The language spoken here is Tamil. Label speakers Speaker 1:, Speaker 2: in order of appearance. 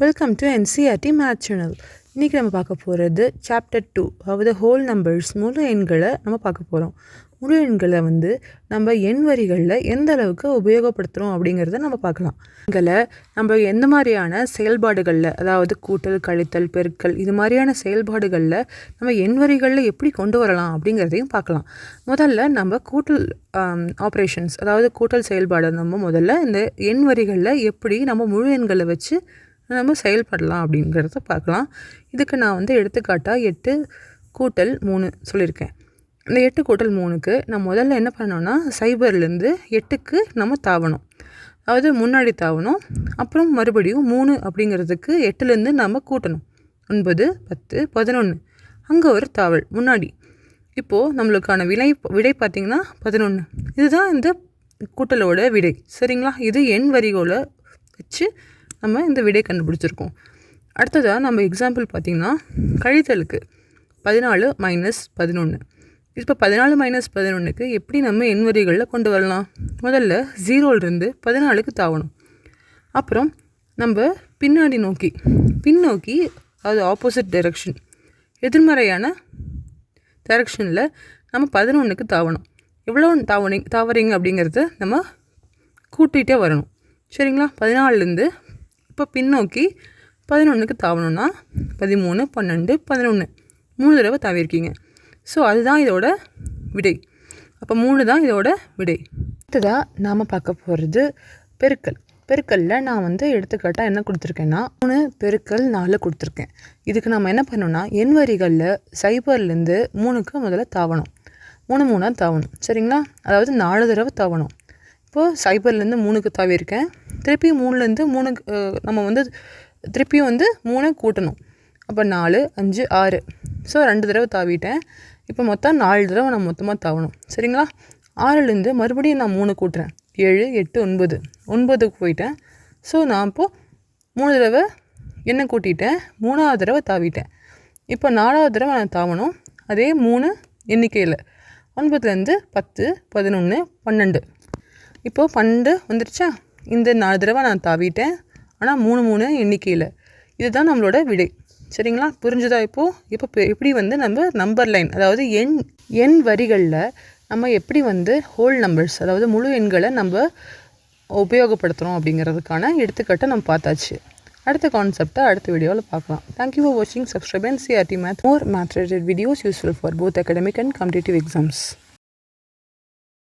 Speaker 1: Welcome to NCERT math channel இன்றைக்கி நம்ம பார்க்க போகிறது சாப்டர் டூ அதாவது ஹோல் நம்பர்ஸ் முழு எண்களை நம்ம பார்க்க போகிறோம் முழு எண்களை வந்து நம்ம எண் வரிகளில் எந்த அளவுக்கு உபயோகப்படுத்துகிறோம் அப்படிங்கிறத நம்ம பார்க்கலாம். எண்களை நம்ம எந்த மாதிரியான செயல்பாடுகளில் அதாவது கூட்டல் கழித்தல் பெருக்கல் இது மாதிரியான செயல்பாடுகளில் நம்ம எண் வரிகளில் எப்படி கொண்டு வரலாம் அப்படிங்கிறதையும் பார்க்கலாம். முதல்ல நம்ம கூட்டல் ஆப்ரேஷன்ஸ் அதாவது கூட்டல் செயல்பாடு நம்ம முதல்ல இந்த எண் வரிகளில் எப்படி நம்ம முழு எண்களை வச்சு நம்ம செயல்படலாம் அப்படிங்கிறத பார்க்கலாம். இதுக்கு நான் வந்து எடுத்துக்காட்டாக எட்டு கூட்டல் மூணு சொல்லியிருக்கேன். இந்த எட்டு கூட்டல் மூணுக்கு நான் முதல்ல என்ன பண்ணோன்னா சைபர்லேருந்து எட்டுக்கு நம்ம தாவணும். அதாவது முன்னாடி தாவணும் அப்புறம் மறுபடியும் மூணு அப்படிங்கிறதுக்கு எட்டுலேருந்து நம்ம கூட்டணும். ஒன்பது பத்து பதினொன்று அங்கே ஒரு தாவல் முன்னாடி. இப்போது நம்மளுக்கான விலை விடை பார்த்திங்கன்னா பதினொன்று இதுதான் இந்த கூட்டலோட விடை. சரிங்களா? இது எண் வரிகளை வச்சு நம்ம இந்த விடை கண்டுபிடிச்சிருக்கோம். அடுத்ததாக நம்ம எக்ஸாம்பிள் பார்த்திங்கன்னா கழித்தலுக்கு பதினாலு மைனஸ் பதினொன்று இப்போ பதினாலு மைனஸ் பதினொன்றுக்கு எப்படி நம்ம எண்வரிகளில் கொண்டு வரலாம்? முதல்ல ஜீரோலேருந்து பதினாலுக்கு தாவணும். அப்புறம் நம்ம பின்னாடி நோக்கி பின்னோக்கி அது ஆப்போசிட் டைரக்ஷன் எதிர்மறையான டைரக்ஷனில் நம்ம பதினொன்றுக்கு தாவணும். எவ்வளோ தாவணி தாவறீங்க அப்படிங்கிறத நம்ம கூட்டிகிட்டே வரணும். சரிங்களா? பதினாலுலேருந்து இப்போ பின்னோக்கி பதினொன்றுக்கு தாவணும்னா பதிமூணு பன்னெண்டு பதினொன்று மூணு தடவை தாவிருக்கீங்க ஸோ அதுதான் இதோட விடை. அப்போ மூணு தான் இதோட விடை. அடுத்ததாக நாம் பார்க்க போகிறது பெருக்கல். பெருக்கல்ல நான் வந்து எடுத்துக்காட்டாக என்ன கொடுத்துருக்கேன்னா மூணு பெருக்கல் நாலு கொடுத்துருக்கேன். இதுக்கு நம்ம என்ன பண்ணோம்னா எண் வரிகளில் சைபர்லேருந்து மூணுக்கு முதல்ல தாவணும். மூணு மூணாக தாவணும். சரிங்களா? அதாவது நாலு தடவை தாவணும். இப்போது சைபர்லேருந்து மூணுக்கு தாவியிருக்கேன். திருப்பி மூணுலேருந்து மூணு நம்ம வந்து திருப்பியும் வந்து மூணை கூட்டணும். அப்போ நாலு அஞ்சு ஆறு. ஸோ ரெண்டு தடவை தாவிட்டேன். இப்போ மொத்தம் நாலு தடவை நான் மொத்தமாக தாவணும். சரிங்களா? ஆறுலேருந்து மறுபடியும் நான் மூணு கூட்டுறேன். ஏழு எட்டு ஒன்பது. ஒன்பதுக்கு போயிட்டேன். ஸோ நான் இப்போது மூணு தடவை என்ன கூட்டிட்டேன்? மூணாவது தடவை தாவிட்டேன். இப்போ நாலாவது தடவை நான் தாவணும். அதே மூணு எண்ணிக்கையில். ஒன்பதுலேருந்து பத்து பதினொன்று பன்னெண்டு. இப்போது பன்னெண்டு வந்துருச்சா? இந்த நாலு தடவை நான் தாவிட்டேன். ஆனால் மூணு மூணு எண்ணிக்கையில். இதுதான் நம்மளோட விடை. சரிங்களா? புரிஞ்சுதா இப்போது இப்போ எப்படி வந்து நம்ம நம்பர் லைன் அதாவது எண் எண் வரிகளில் நம்ம எப்படி வந்து ஹோல் நம்பர்ஸ் அதாவது முழு எண்களை நம்ம உபயோகப்படுத்துகிறோம் அப்படிங்கிறதுக்கான எடுத்துக்காட்டை நம்ம பார்த்தாச்சு. அடுத்த கான்செப்டை அடுத்த வீடியோவில் பார்க்கலாம். தேங்க்யூ ஃபார் வாட்சிங் subscribe NCERT math more math related videos useful for both academic and competitive exams